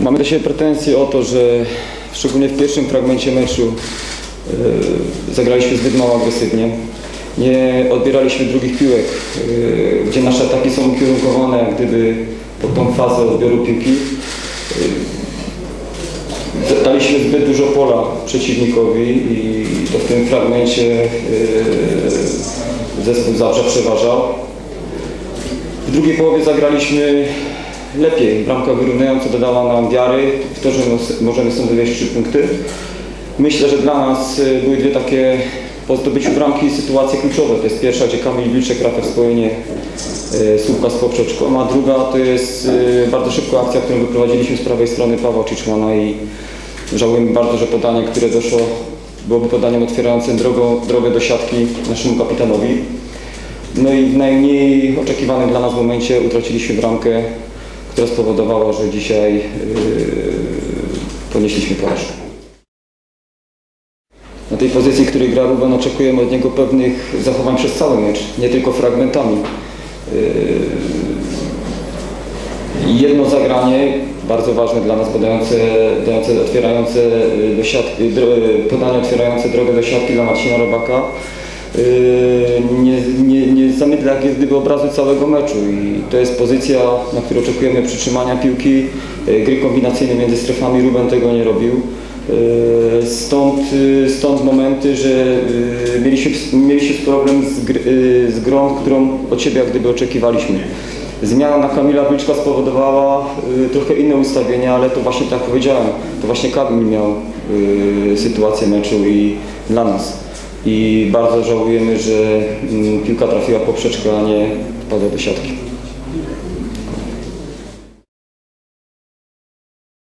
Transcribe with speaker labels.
Speaker 1: Mamy do siebie pretensje o to, że szczególnie w pierwszym fragmencie meczu e, zagraliśmy zbyt mało agresywnie. Nie odbieraliśmy drugich piłek, e, gdzie nasze ataki są ukierunkowane gdyby pod tą fazę odbioru piłki. E, Daliśmy zbyt dużo pola przeciwnikowi i to w tym fragmencie e, zespół Zabrze przeważał. W drugiej połowie zagraliśmy lepiej. Bramka wyrównująca dodała nam wiary w to, że możemy stąd wywieźć trzy punkty. Myślę, że dla nas y, były dwie takie po zdobyciu bramki sytuacje kluczowe. To jest pierwsza, gdzie Kamil Wilczek trafia w spojenie y, słupka z poprzeczką, a druga to jest y, bardzo szybka akcja, którą wyprowadziliśmy z prawej strony Pawła Ciczmana i żałujemy bardzo, że podanie, które doszło, byłoby podaniem otwierającym drogą, drogę do siatki naszemu kapitanowi. No i w najmniej oczekiwanym dla nas momencie utraciliśmy bramkę, która spowodowała, że dzisiaj yy, ponieśliśmy porażkę. Na tej pozycji, której gra Ruben, oczekujemy od niego pewnych zachowań przez cały mecz, nie tylko fragmentami. Yy, Jedno zagranie, bardzo ważne dla nas, bo dające, otwierające yy, do siatki, dro- podanie otwierające drogę do siatki dla Marcina Robaka. Nie, nie, nie zamydla jak gdyby obrazu całego meczu i to jest pozycja, na której oczekujemy przytrzymania piłki, gry kombinacyjnej między strefami, Ruben tego nie robił. Stąd, stąd momenty, że mieliśmy, mieliśmy problem z, gr, z grą, którą od siebie jak gdyby oczekiwaliśmy. Zmiana na Kamila Wilczka spowodowała yy, trochę inne ustawienie, ale to właśnie tak powiedziałem, to właśnie Kamil miał yy, sytuację meczu i dla nas. I bardzo żałujemy, że mm, piłka trafiła poprzeczkę, a nie wpadła do siatki.